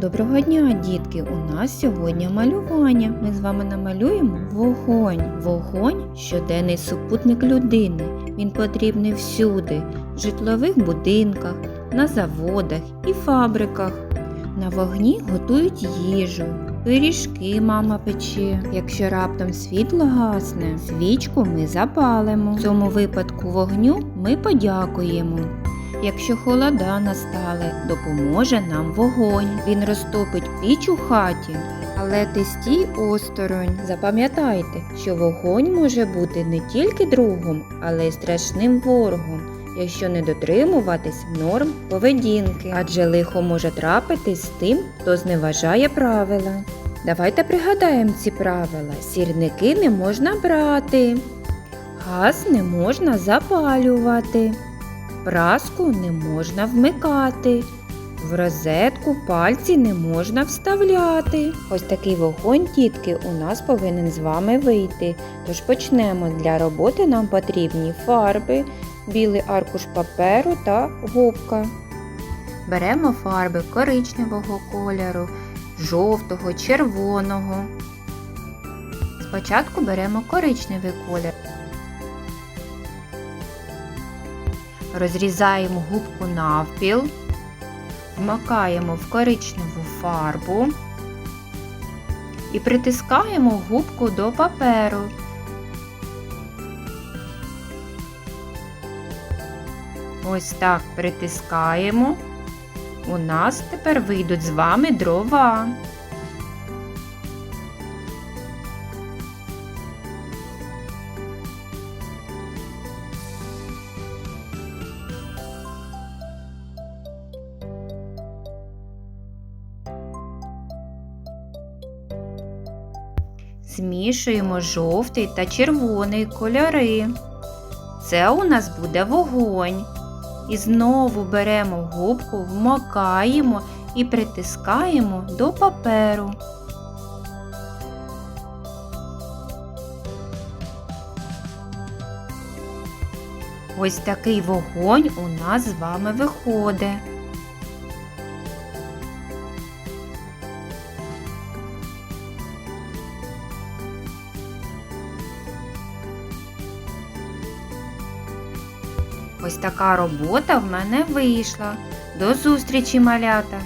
Доброго дня, дітки! У нас сьогодні малювання. Ми з вами намалюємо вогонь. Вогонь щоденний супутник людини. Він потрібний всюди, в житлових будинках, на заводах і фабриках. На вогні готують їжу. Пиріжки мама пече. Якщо раптом світло гасне, свічку ми запалимо. В цьому випадку вогню ми подякуємо. Якщо холода настали, допоможе нам вогонь. Він розтопить піч у хаті. Але ти стій осторонь. Запам'ятайте, що вогонь може бути не тільки другом, але й страшним ворогом, якщо не дотримуватись норм поведінки. Адже лихо може трапитись з тим, хто зневажає правила. Давайте пригадаємо ці правила. Сірники не можна брати, газ не можна запалювати. Праску не можна вмикати. В розетку пальці не можна вставляти. Ось такий вогонь, дітки, у нас повинен з вами вийти. Тож почнемо. Для роботи нам потрібні фарби, білий аркуш паперу та губка. Беремо фарби коричневого кольору, жовтого, червоного. Спочатку беремо коричневий колір. Розрізаємо губку навпіл, вмикаємо в коричневу фарбу і притискаємо губку до паперу. Ось так притискаємо. У нас тепер вийдуть з вами дрова. Змішуємо жовтий та червоний кольори. Це у нас буде вогонь. І знову беремо губку, вмокаємо і притискаємо до паперу. Ось такий вогонь у нас з вами виходить. Ось така робота в мене вийшла. До зустрічі, малята!